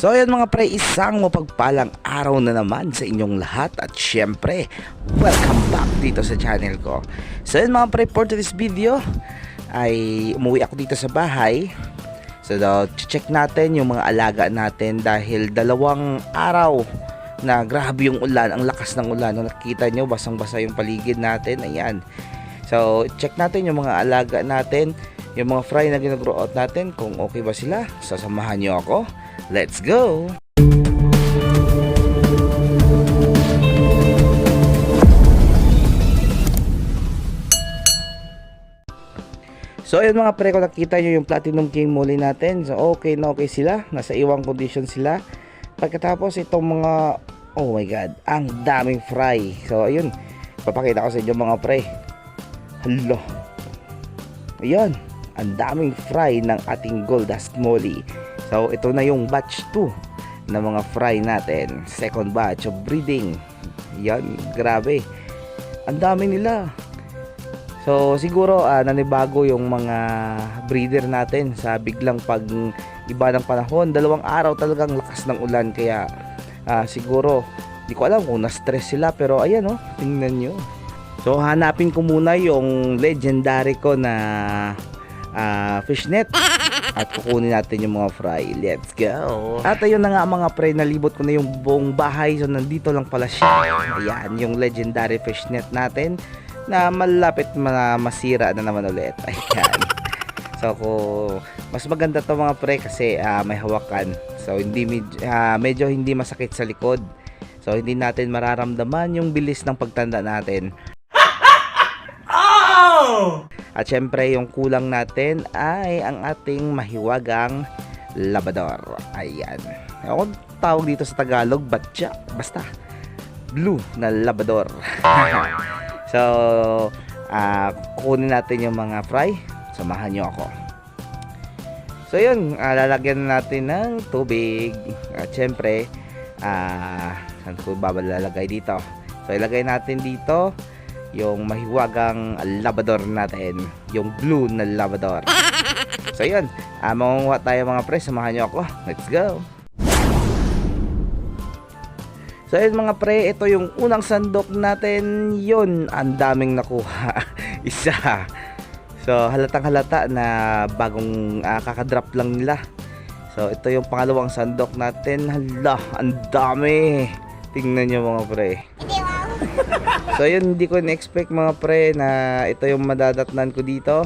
So ayan mga pre, isang mapagpalang araw na naman sa inyong lahat at syempre, welcome back dito sa channel ko. So ayan mga pre, for this video ay umuwi ako dito sa bahay. So daw, check natin yung mga alaga natin dahil dalawang araw na grabe yung ulan, ang lakas ng ulan. No, nakikita nyo, basang-basa yung paligid natin. Ayan. So, check natin yung mga alaga natin, yung mga fry na ginag-grow out natin, kung okay ba sila. Sasamahan nyo ako. Let's go! So ayun mga pre, kung nakita nyo yung Platinum King muli natin, so okay na okay sila, nasa iwang condition sila. Pagkatapos itong mga, oh my god, ang daming fry. So ayun, papakita ko sa inyo mga pre. Hala. Ayun, ang daming fry ng ating Gold Dust Molly. So ito na yung batch 2 na mga fry natin. Second batch of breeding. Yan, grabe. Ang dami nila. So siguro ah, nanibago yung mga breeder natin sa biglang pag iba ng panahon. Dalawang araw talagang lakas ng ulan kaya ah, siguro di ko alam kung na-stress sila pero ayan oh, tingnan nyo. So hanapin ko muna yung legendary ko na ah, fishnet at kukunin natin yung mga fry. Let's go! At ayun na nga mga pre, nalibot ko na yung buong bahay. So nandito lang pala siya. Ayan, yung legendary fishnet natin na malapit na masira na naman ulit. Ayan. So kung mas maganda to mga pre kasi ah, may hawakan. So hindi ah, medyo hindi masakit sa likod. So hindi natin mararamdaman yung bilis ng pagtanda natin. At syempre yung kulang natin ay ang ating mahiwagang labador. Ayan. Ako tawag dito sa Tagalog, batya. Basta. Blue na labador. so, ah kukunin natin yung mga fry. Samahan nyo ako. So yun, ah, lalagyan na natin ng tubig. At syempre, ah, saan ko ba lalagay dito? So ilagay natin dito yung mahiwagang labador natin. Yung blue na labador. So yun, ah, mangunguha tayo mga pre. Samahan nyo ako. Let's go! So yun mga pre, ito yung unang sandok natin. Yun, ang daming nakuha. Isa. So halatang halata na bagong ah, kakadrop lang nila. So ito yung pangalawang sandok natin. Hala, ang dami. Tingnan nyo mga pre. So yun, hindi ko na-expect mga pre na ito yung madadatnan ko dito.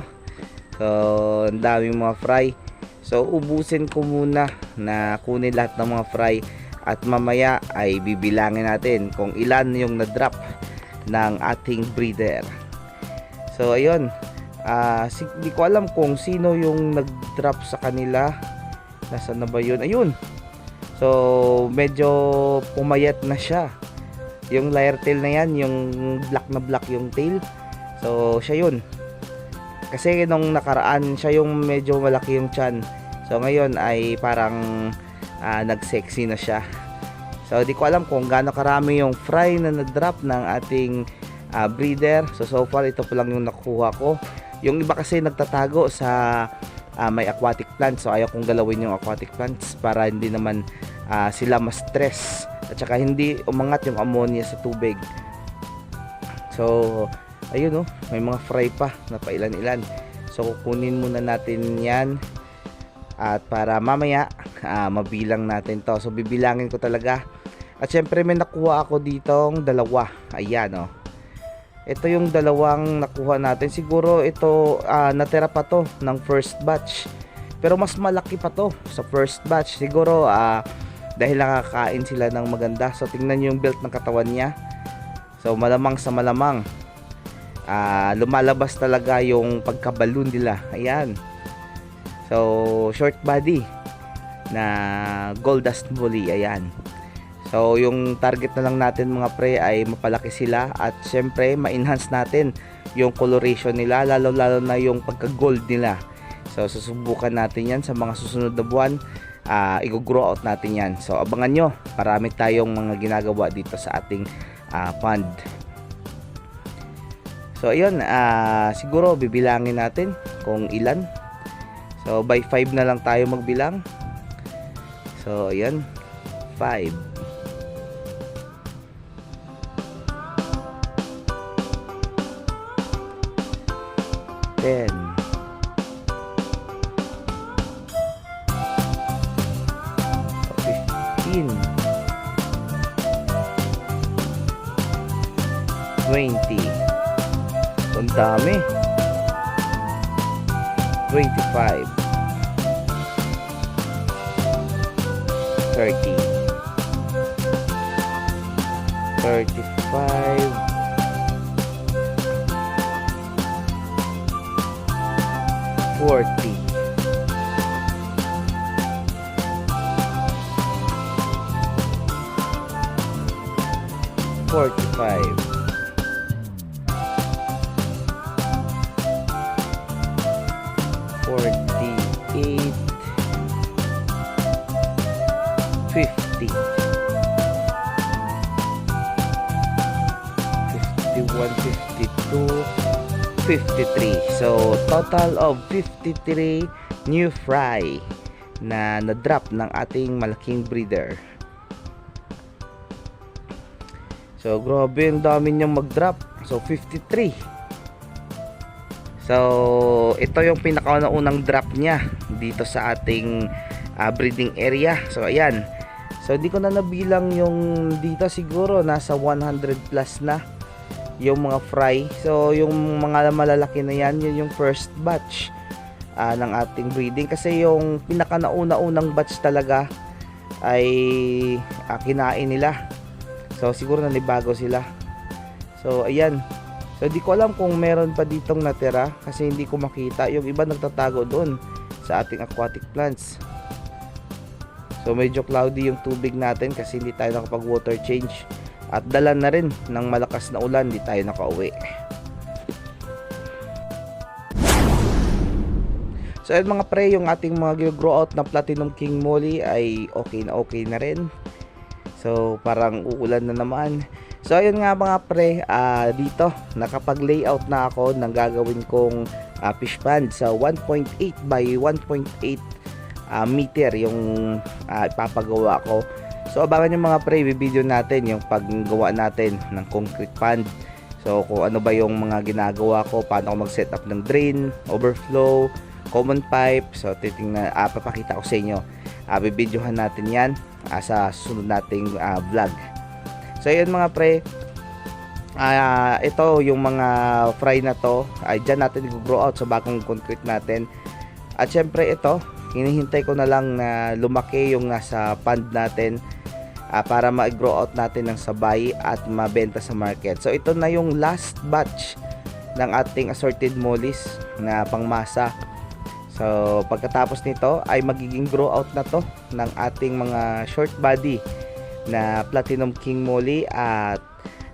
So, ang daming mga fry. So, ubusin ko muna na kunin lahat ng mga fry at mamaya ay bibilangin natin kung ilan yung na-drop ng ating breeder. So, ayun. Ah, si- di ko alam kung sino yung nag-drop sa kanila. Nasaan na ba yun? Ayun. So, medyo pumayat na siya. Yung layer tail na yan, yung black na black yung tail. So, siya yun. Kasi nung nakaraan, siya yung medyo malaki yung chan. So, ngayon ay parang ah, nag-sexy na siya. So, di ko alam kung gaano karami yung fry na na-drop ng ating ah, breeder. So, so far, ito pa lang yung nakuha ko. Yung iba kasi nagtatago sa ah, may aquatic plants. So, ayaw kong galawin yung aquatic plants para hindi naman ah, sila ma-stress. At saka hindi umangat yung ammonia sa tubig. So, ayun oh, may mga fry pa na pailan-ilan. So, kukunin muna natin yan. At para mamaya, ah, mabilang natin to. So, bibilangin ko talaga. At syempre, may nakuha ako ditong dalawa. Ayan oh. Ito yung dalawang nakuha natin. Siguro ito, ah, natira pa to ng first batch. Pero mas malaki pa to sa first batch. Siguro, ah, dahil nakakain sila ng maganda. So, tingnan nyo yung build ng katawan niya. So, malamang sa malamang. ah, lumalabas talaga yung pagkabalon nila. Ayan. So, short body na gold dust bully. Ayan. So, yung target na lang natin mga pre ay mapalaki sila at syempre ma-enhance natin yung coloration nila lalo-lalo na yung pagka-gold nila. So, susubukan natin yan sa mga susunod na buwan. Ah, i-grow out natin yan. So, abangan nyo. Marami tayong mga ginagawa dito sa ating ah, pond. So, ayun. ah, siguro bibilangin natin kung ilan. So, by 5 na lang tayo magbilang. So, ayan. 5. Ten. Fifteen. Twenty. Ang dami. Twenty-five. Thirty. Thirty-five. Forty. Forty-five. Forty-eight. Fifty. Fifty-one, fifty-two. 53. So, total of 53 new fry na na-drop ng ating malaking breeder. So, grabe ang dami niyang mag-drop. So, 53. So, ito yung pinakaunang drop niya dito sa ating ah, breeding area. So, ayan. So, hindi ko na nabilang yung dito siguro nasa 100 plus na yung mga fry. So, yung mga malalaki na yan, yun yung first batch ah, ng ating breeding. Kasi yung pinaka nauna-unang batch talaga ay ah, kinain nila. So, siguro nanibago sila. So, ayan. So, di ko alam kung meron pa ditong natira kasi hindi ko makita. Yung iba nagtatago doon sa ating aquatic plants. So, medyo cloudy yung tubig natin kasi hindi tayo nakapag water change. At dala na rin ng malakas na ulan, di tayo nakauwi. So ayun mga pre, yung ating mga grow out na Platinum King Molly ay okay na okay na rin. So parang uulan na naman. So ayun nga mga pre, ah, dito nakapag-layout na ako ng gagawin kong ah, fish pond sa 1.8 by 1.8 ah, meter yung ah, ipapagawa ko. So abangan nyo mga pre, video natin yung paggawa natin ng concrete pond. So kung ano ba yung mga ginagawa ko, paano ako mag-set up ng drain, overflow, common pipe. So titingnan, ah, papakita ko sa inyo. Ah, bibidyohan natin yan ah, sa susunod nating ah, vlog. So yun mga pre, ah, ito yung mga fry na to, ay dyan natin i-grow out sa bagong concrete natin. At syempre ito, hinihintay ko na lang na lumaki yung nasa pond natin ah, para ma-grow out natin ng sabay at mabenta sa market. So ito na yung last batch ng ating assorted mollies na pangmasa. So pagkatapos nito ay magiging grow out na to ng ating mga short body na Platinum King Molly at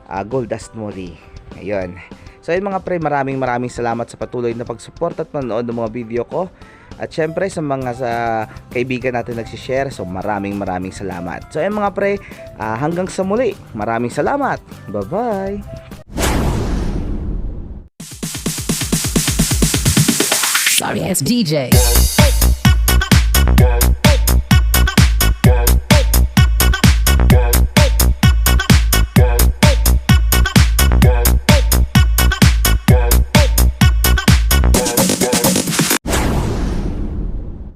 ah, Gold Dust Molly. Ayun. So ayun mga pre, maraming maraming salamat sa patuloy na pag-support at panonood ng mga video ko. At syempre sa mga sa kaibigan natin nagsishare, so maraming maraming salamat. So ayun mga pre, ah, hanggang sa muli. Maraming salamat. Bye-bye. Sorry ass DJ.